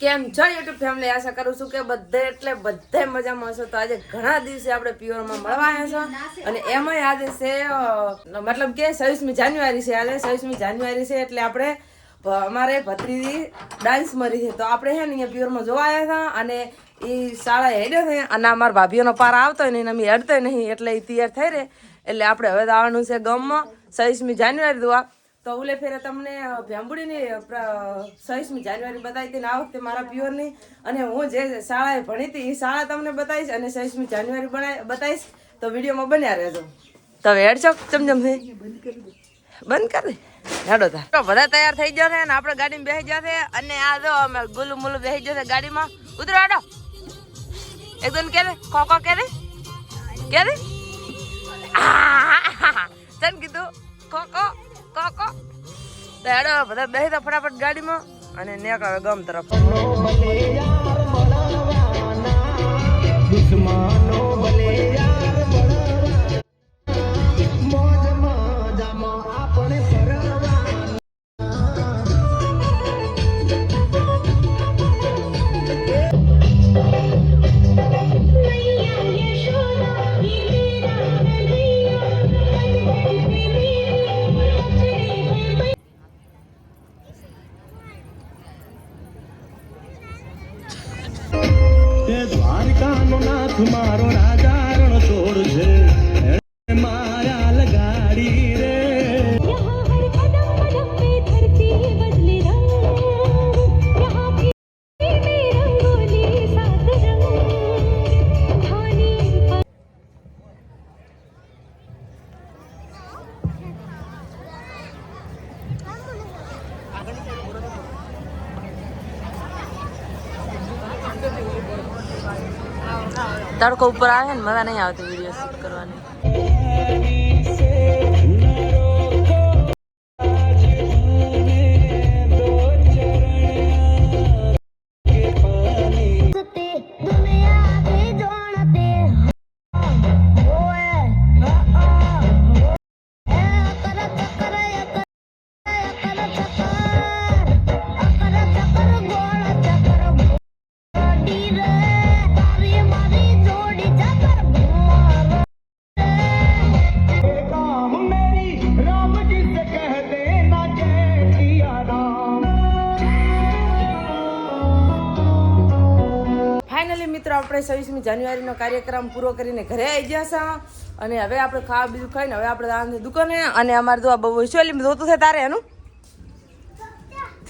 કેમ? છો YouTube family આશા કરું છું કે બધે એટલે બધે મજામાં હશો. તો આજે ઘણા દિવસે આપણે પ્યોરમાં મળવા આવ્યા છો. અને એમાંય આજે છે મતલબ કે છવ્વીસમી જાન્યુઆરી છે આજે. છવ્વીસમી જાન્યુઆરી છે એટલે આપણે અમારે ભત્રીજી ડાન્સ મરી છે. તો આપણે છે ને અહીંયા પ્યોરમાં જોવા આવ્યા હતા અને એ શાળા હેડ્યો છે. અને અમારા ભાભીઓનો પાર આવતો હોય ને અમે હેડતો નહીં, એટલે એ તૈયાર થઈ રહે. એટલે આપણે હવે આવવાનું છે ગમમાં. છવ્વીસમી જાન્યુઆરી દોવા તો ઉલે ફેરે તમને ભ્યાંબુડીની છવ્વીસમી જાન્યુઆરી બતાવી હતી ને આ વખતે મારા પ્યોરની. અને હું જે શાળાએ ભણી હતી, એ શાળા તમને બતાવીશ અને છવ્વીસમી જાન્યુઆરી બનાવી બતાવીશ. તો વિડીયોમાં બન્યા રહેજો. તો હેડ છો ચમચમ થઈ બંધ કરી દે. હેડો તા. બધા તૈયાર થઈ ગયા છે અને આપણે ગાડીમાં બેસી ગયા છે. અને આ જો અમે ગુલુ મુલુ બેસી ગયા છે ગાડીમાં. ઉતરો હેડો. એકદમ કે ખોખો કે કે રે તો બધા બેસી તો ફટાફટ ગાડીમાં અને નેક આવે ગમ તરફ. તે મારો રાજા તડકો ઉપર આવે ને મજા નહીં આવતી વીડિયો શૂટ કરવાની. ફાઇનલી મિત્રો, આપણે છવ્વીસમી જાન્યુઆરીનો કાર્યક્રમ પૂરો કરીને ઘરે આવી ગયા છે. અને હવે આપણે ખાવા બીજું ખાઈને હવે આપણે જવાનું દુકાને અને અમારે તો આ બહુ વિશ્વલી જોતું છે તારે એનું?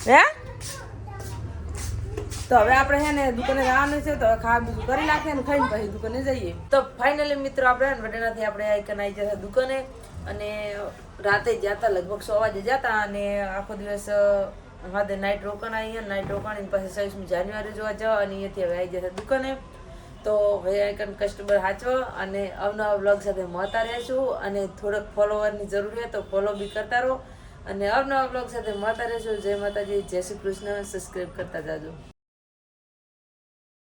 હે? તો હવે આપણે છે ને દુકાને જવાનું છે, તો ખાવા બીજું કરી નાખીએ ને ખાઈને પછી દુકાને જઈએ. તો ફાઇનલી મિત્રો, આપણે વડેનાથી આપણે આઈકન આવી જશે દુકાને. અને રાતે જતા લગભગ સો વાગે જતા અને આખો દિવસ હાથે નાઇટ રોકાણ આવીએ નાઇટ રોકાણી પછી છવ્વીસમી જાન્યુઆરી જોવા જવા અને અહીંયાથી હવે આવી જશે દુકાને. તો હવે આઈકન કસ્ટમર હાચવો અને અવનવા બ્લોગ સાથે મળતા રહેશું અને થોડોક ફોલોવરની જરૂર છે તો ફોલો બી કરતા રહો. અને અવનવા બ્લોગ સાથે મળતા રહેશું. જય માતાજી, જય શ્રી કૃષ્ણ. સબસ્ક્રાઈબ કરતા જાજો.